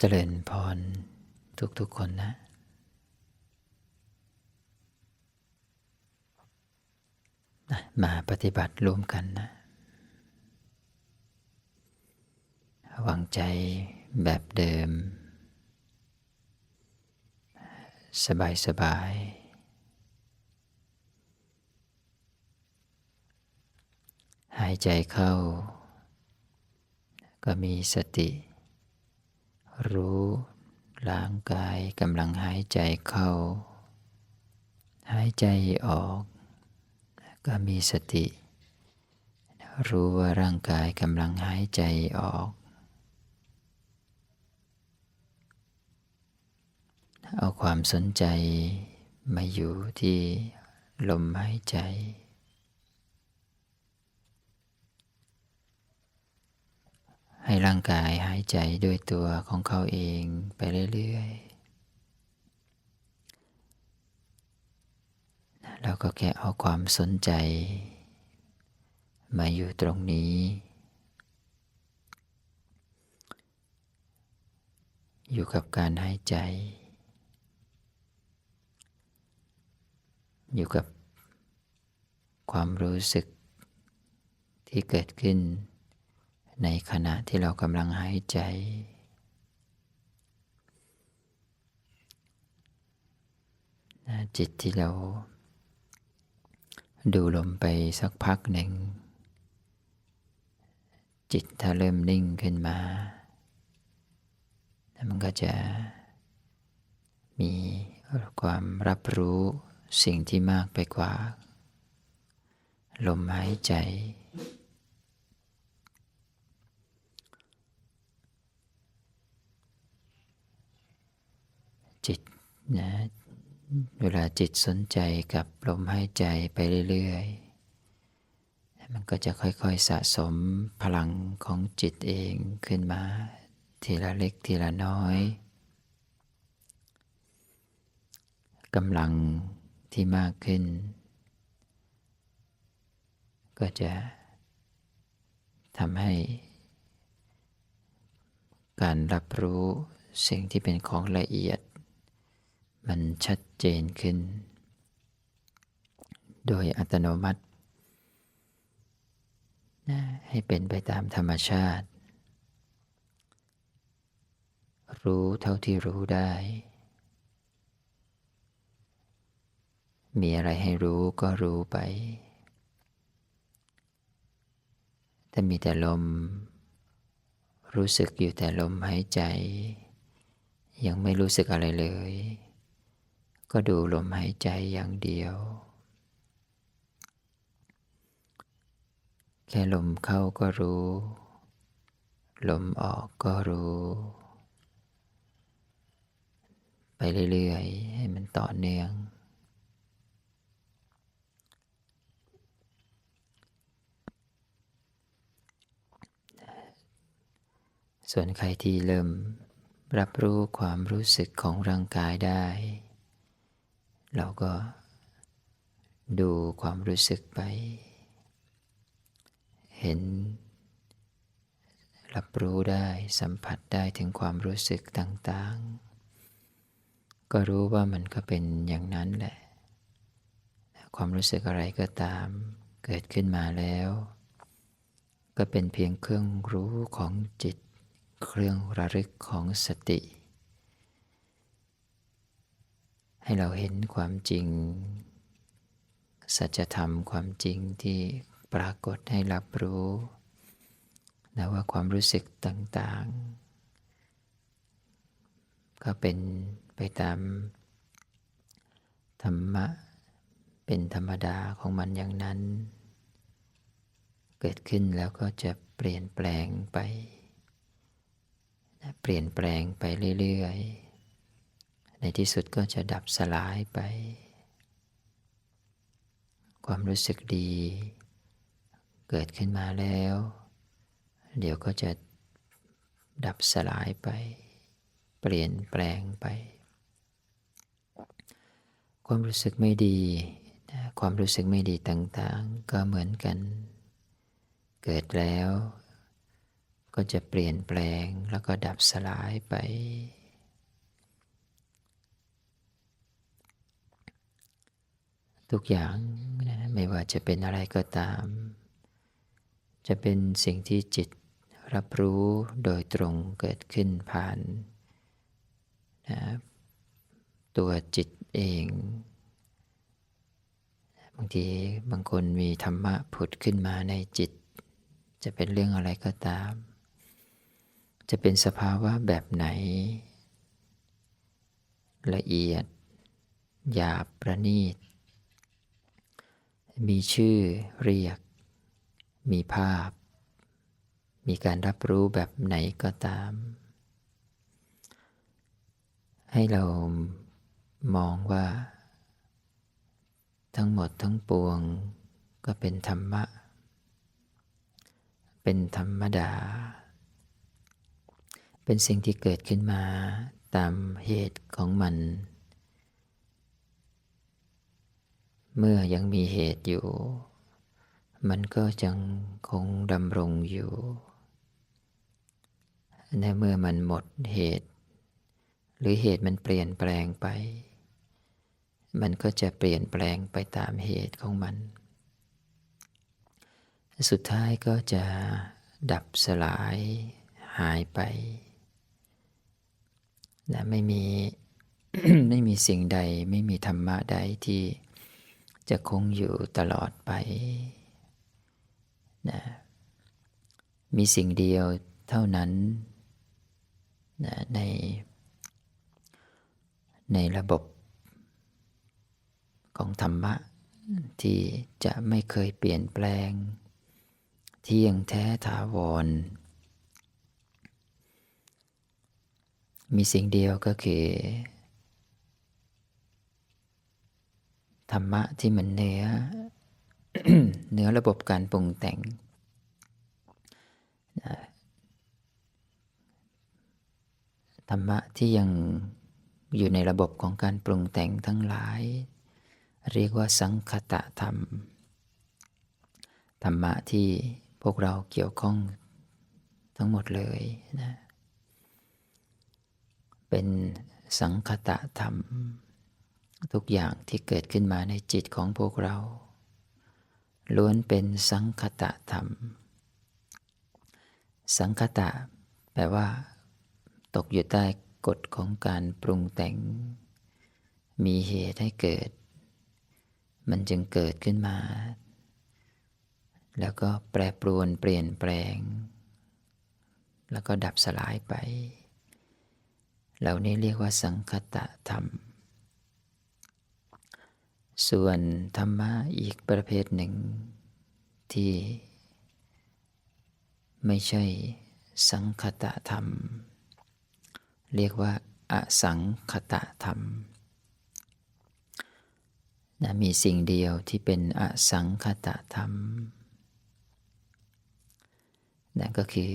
เจริญพรทุกๆคนนะมาปฏิบัติร่วมกันนะ วางใจแบบเดิม สบายสบาย หายใจเข้า ก็มีสติ รู้ร่างกายกำลังหายใจเข้า หายใจออก ก็มีสติ รู้ว่าร่างกายกำลังหายใจออก เอาความสนใจมาอยู่ที่ลมหายใจ ให้ร่างกายหายใจด้วยตัวของเขาเองไปเรื่อยๆแล้วก็แค่เอาความสนใจ มาอยู่ตรงนี้ อยู่กับการหายใจ อยู่กับความรู้สึกที่เกิดขึ้น ในขณะที่เรากำลังหายใจ จิตที่เราดูลมไปสักพักหนึ่ง จิตถ้าเริ่มนิ่งขึ้นมา มันก็จะมีความรับรู้สิ่งที่มากไปกว่า ลมหายใจต นะเวลาจิตสนใจกับลมหายใจไปเรื่อยๆ มันก็จะค่อยๆสะสมพลังของจิตเองขึ้นมา ทีละเล็กทีละน้อยกำลังที่มากขึ้น ก็จะทำให้การรับรู้สิ่งที่เป็นของละเอียด มันชัดเจนขึ้น โดยอัตโนมัตินะให้เป็นไปตามธรรมชาติ รู้เท่าที่รู้ได้ มีอะไรให้รู้ก็รู้ไป ถ้ามีแต่ลม รู้สึกอยู่แต่ลมหายใจ ยังไม่รู้สึกอะไรเลย ก็ดูลมหายใจอย่างเดียว แค่ลมเข้าก็รู้ ลมออกก็รู้ ไปเรื่อยๆ ให้มันต่อเนื่อง ส่วนใครที่เริ่มรับรู้ความรู้สึกของร่างกายได้ เราก็ดูความรู้สึกไป เห็น รับรู้ได้สัมผัสได้ถึงความรู้สึกต่างๆ ก็รู้ว่ามันก็เป็นอย่างนั้นแหละ ความรู้สึกอะไรก็ตาม เกิดขึ้นมาแล้ว ก็เป็นเพียงเครื่องรู้ของจิต เครื่องระลึกของสติ ให้เราเห็นความจริง สัจธรรมความจริงที่ปรากฏให้รับรู้นะว่าความรู้สึกต่างๆ ก็เป็นไปตามธรรมะ เป็นธรรมดาของมันอย่างนั้น เกิดขึ้นแล้วก็จะเปลี่ยนแปลงไป เปลี่ยนแปลงไปเรื่อยๆ ในที่สุดก็จะดับสลายไป ความรู้สึกดี เกิดขึ้นมาแล้ว เดี๋ยวก็จะดับสลายไป เปลี่ยนแปลงไป ความรู้สึกไม่ดี ความรู้สึกไม่ดีต่างๆ ก็เหมือนกัน เกิดแล้ว ก็จะเปลี่ยนแปลงแล้วก็ดับสลายไป ทุกอย่างนะไม่ว่าจะเป็นอะไรก็ตาม จะเป็นสิ่งที่จิตรับรู้โดยตรงเกิดขึ้นผ่านนะตัวจิตเอง บางทีบางคนมีธรรมะผุดขึ้นมาในจิต จะเป็นเรื่องอะไรก็ตาม จะเป็นสภาวะแบบไหน ละเอียดหยาบประณีต มีชื่อเรียก มีภาพ มีการรับรู้แบบไหนก็ตาม ให้เรามองว่า ทั้งหมดทั้งปวงก็เป็นธรรมะ เป็นธรรมดา เป็นสิ่งที่เกิดขึ้นมาตามเหตุของมัน เมื่อยังมีเหตุอยู่ มันก็ยังคงดำรงอยู่ ในเมื่อมันหมดเหตุ หรือเหตุมันเปลี่ยนแปลงไป มันก็จะเปลี่ยนแปลงไปตามเหตุของมัน สุดท้ายก็จะดับสลายหายไปนะไม่มีไม่มีสิ่งใดไม่มีธรรมะใดที่ จะคงอยู่ตลอดไปนะมีสิ่งเดียวเท่านั้นนะใน ในระบบของธรรมะ ที่จะไม่เคยเปลี่ยนแปลง เที่ยงแท้ถาวร มีสิ่งเดียวก็คือ ธรรมะที่มันเหนือเนื้อระบบการปรุงแต่ง ธรรมะที่ยังอยู่ในระบบของการปรุงแต่งทั้งหลาย เรียกว่าสังคตะธรรม ธรรมะที่พวกเราเกี่ยวข้องทั้งหมดเลยนะเป็นสังคตะธรรม ทุกอย่างที่เกิดขึ้นมาในจิตของพวกเรา ล้วนเป็นสังคตะธรรม สังคตะ แปลว่า ตกอยู่ใต้กฎของการปรุงแต่ง มีเหตุให้เกิด มันจึงเกิดขึ้นมา แล้วก็แปรปรวนเปลี่ยนแปลง แล้วก็ดับสลายไป เหล่านี้เรียกว่าสังคตะธรรม ส่วนธรรมะอีกประเภทหนึ่ง ที่ ไม่ใช่สังคตะธรรม เรียกว่า อสังคตะธรรมนะมีสิ่งเดียวที่เป็นอสังคตะธรรมนั่นก็คือ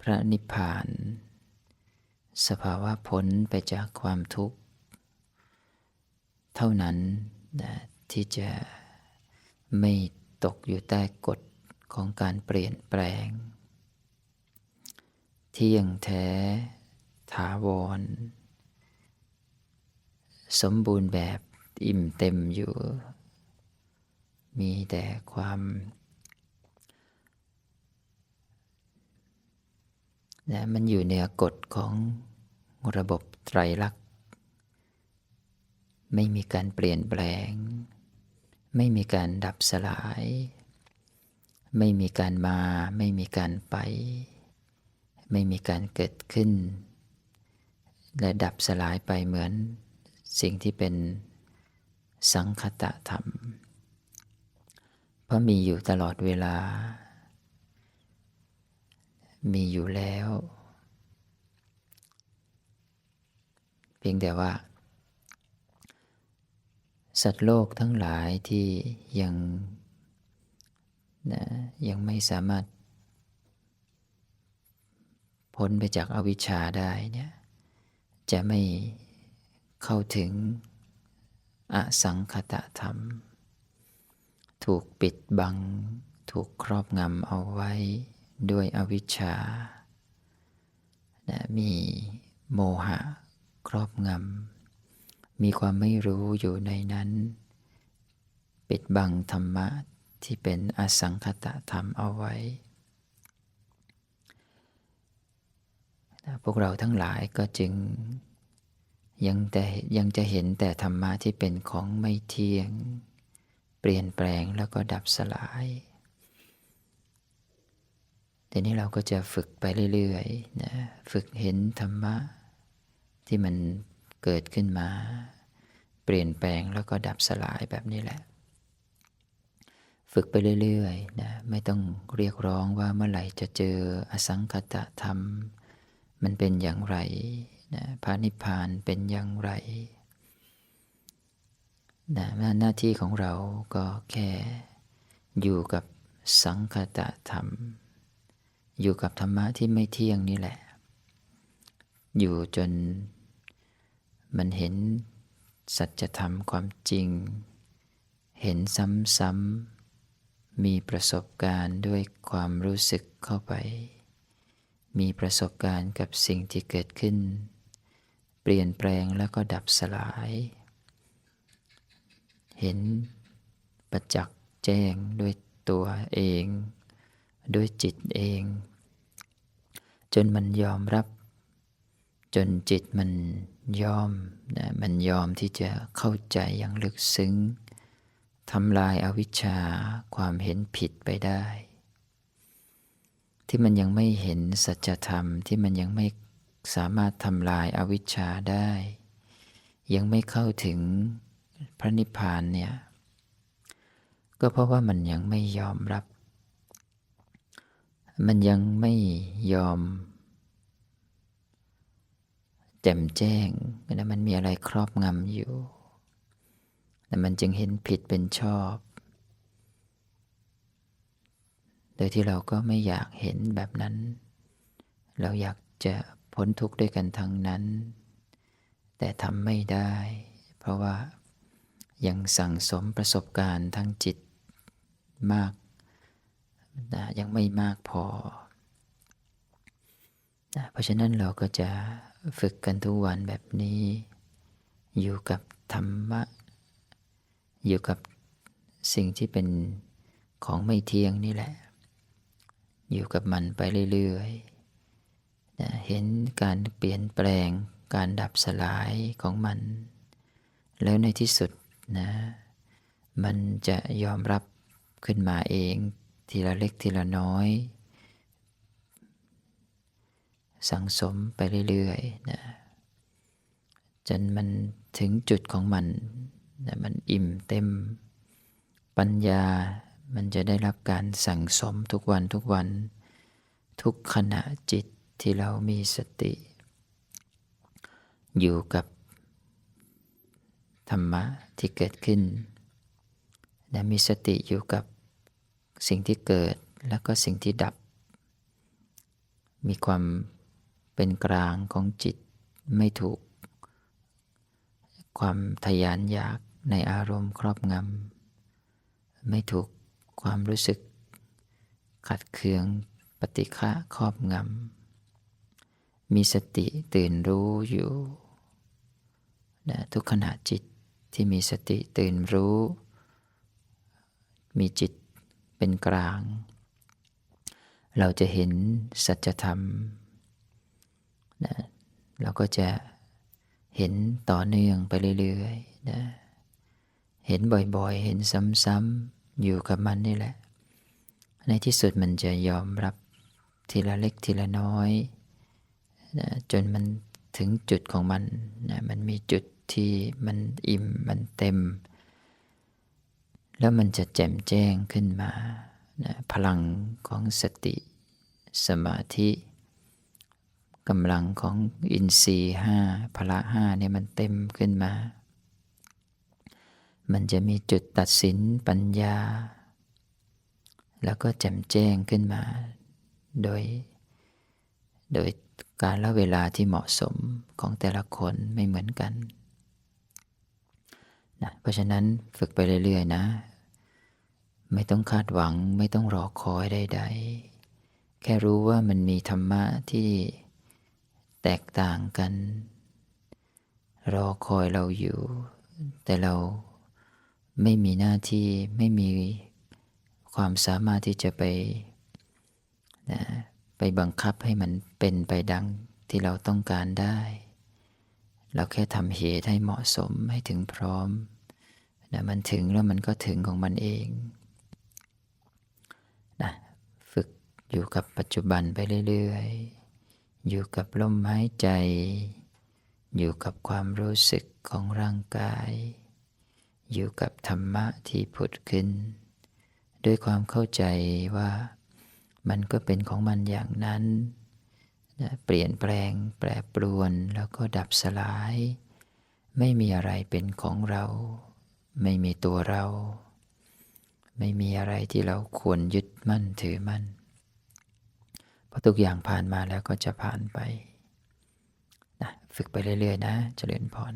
พระนิพพาน สภาวะพ้นไปจากความทุกข์ เท่านั้นนะที่จะไม่ตกอยู่ใต้กฎของการเปลี่ยนแปลง เที่ยงแท้ถาวร สมบูรณ์แบบอิ่มเต็มอยู่ มีแต่ความนะมันอยู่เหนือกฎของระบบไตรลักษณ ไม่มีการเปลี่ยนแปลง ไม่มีการดับสลาย ไม่มีการมา ไม่มีการไป ไม่มีการเกิดขึ้น และดับสลายไปเหมือนสิ่งที่เป็นสังคตะธรรม เพราะมีอยู่ตลอดเวลา มีอยู่แล้ว เพียงแต่ว่า สัตว์โลกทั้งหลายที่ยังนะยังไม่สามารถ พ้นไปจากอวิชชาได้เนี่ยจะไม่เข้าถึงอสังคตะธรรม ถูกปิดบัง ถูกครอบงำเอาไว้ด้วยอวิชชานะมีโมหะครอบงำ มีความไม่รู้อยู่ในนั้น ปิดบังธรรมะที่เป็นอสังคตะธรรมเอาไว้พวกเราทั้งหลายก็จึงยังแต่ยังจะเห็นแต่ธรรมะที่เป็นของไม่เที่ยง เปลี่ยนแปลงแล้วก็ดับสลายทีนี้เราก็จะฝึกไปเรื่อยๆนะฝึกเห็นธรรมะที่มันเกิดขึ้นมา เปลี่ยนแปลงแล้วก็ดับสลายแบบนี้แหละ ฝึกไปเรื่อยๆนะไม่ต้องเรียกร้องว่าเมื่อไหร่จะเจออสังคตะธรรม มันเป็นอย่างไรนะพระนิพพานเป็นอย่างไรนะหน้าที่ของเราก็แค่อยู่กับสังคตะธรรม อยู่กับธรรมะที่ไม่เที่ยงนี่แหละ อยู่จนมันเห็น สัจธรรมความจริง เห็นซ้ำๆ มีประสบการณ์ด้วยความรู้สึกเข้าไป มีประสบการณ์กับสิ่งที่เกิดขึ้น เปลี่ยนแปลงแล้วก็ดับสลาย เห็นประจักษ์แจ้งด้วยตัวเอง ด้วยจิตเอง จนมันยอมรับ จนจิตมันยอมนะมันยอมที่จะเข้าใจอย่างลึกซึ้งทำลายอาวิชชาความเห็นผิดไปได้ ที่มันยังไม่เห็นสัจธรรมที่มันยังไม่สามารถทำลายอาวิชชาได้ ยังไม่เข้าถึงพระนิพพานเนี่ยก็เพราะว่ามันยังไม่ยอมรับ มันยังไม่ยอม แจ่มแจ้งนะมันมีอะไรครอบงำอยู่แต่มันจึงเห็นผิดเป็นชอบ โดยที่เราก็ไม่อยากเห็นแบบนั้น เราอยากจะพ้นทุกข์ด้วยกันทั้งนั้น แต่ทำไม่ได้ เพราะว่ายังสั่งสมประสบการณ์ทั้งจิตมากนะยังไม่มากพอนะเพราะฉะนั้นเราก็จะ ฝึกกันทุกวันแบบนี้ อยู่กับธรรมะ อยู่กับสิ่งที่เป็นของไม่เที่ยงนี่แหละ อยู่กับมันไปเรื่อยๆนะเห็นการเปลี่ยนแปลงการดับสลายของมัน แล้วในที่สุดนะ มันจะยอมรับขึ้นมาเองทีละเล็กทีละน้อย สังสมไปเรื่อยๆนะจนมันถึงจุดของมันนะมันอิ่มเต็ม ปัญญามันจะได้รับการสั่งสมทุกวันทุกวัน ทุกขณะจิตที่เรามีสติ อยู่กับธรรมะที่เกิดขึ้นและมีสติอยู่กับสิ่งที่เกิดแล้วก็สิ่งที่ดับ มีความ เป็นกลางของจิตไม่ถูก ความทยานอยากในอารมณ์ครอบงำไม่ถูกความรู้สึก ขัดเคืองปฏิฆะครอบงำมีสติตื่นรู้อยู่นะทุกขณะจิตที่มีสติตื่นรู้ มีจิตเป็นกลาง เราจะเห็นสัจธรรม นะเราก็จะเห็นต่อเนื่องไปเรื่อยๆนะเห็นบ่อยๆ เห็นซ้ำๆอยู่กับมันนี่แหละ ในที่สุดมันจะยอมรับทีละเล็กทีละน้อยนะจนมันถึงจุดของมันนะมันมีจุดที่มันอิ่มมันเต็ม แล้วมันจะแจ่มแจ้งขึ้นมานะพลังของสติสมาธิ กำลังของอินทรีย์ห้าพละห้าเนี่ยมันเต็มขึ้นมา มันจะมีจุดตัดสินปัญญา แล้วก็แจ่มแจ้งขึ้นมา โดย โดยการละเวลาที่เหมาะสมของแต่ละคนไม่เหมือนกันนะเพราะฉะนั้นฝึกไปเรื่อยๆนะ ไม่ต้องคาดหวังไม่ต้องรอคอยใดๆ แค่รู้ว่ามันมีธรรมะที่ แตกต่างกัน รอคอยเราอยู่ แต่เราไม่มีหน้าที่ไม่มีความสามารถที่จะไปนะไปบังคับให้มันเป็นไปดังที่เราต้องการได้ เราแค่ทำเหตุให้เหมาะสมให้ถึงพร้อมนะมันถึงแล้วมันก็ถึงของมันเองนะฝึกอยู่กับปัจจุบันไปเรื่อย ๆ อยู่กับลมหายใจ อยู่กับความรู้สึกของร่างกาย อยู่กับธรรมะที่ผุดขึ้น ด้วยความเข้าใจว่ามันก็เป็นของมันอย่างนั้นนะเปลี่ยนแปลงแปรปรวนแล้วก็ดับสลาย ไม่มีอะไรเป็นของเรา ไม่มีตัวเรา ไม่มีอะไรที่เราควรยึดมั่นถือมั่น ราะทุกอย่างผ่านมาแล้วก็จะผ่านไปนะฝึกไปเรื่อย ๆ นะ เจริญพร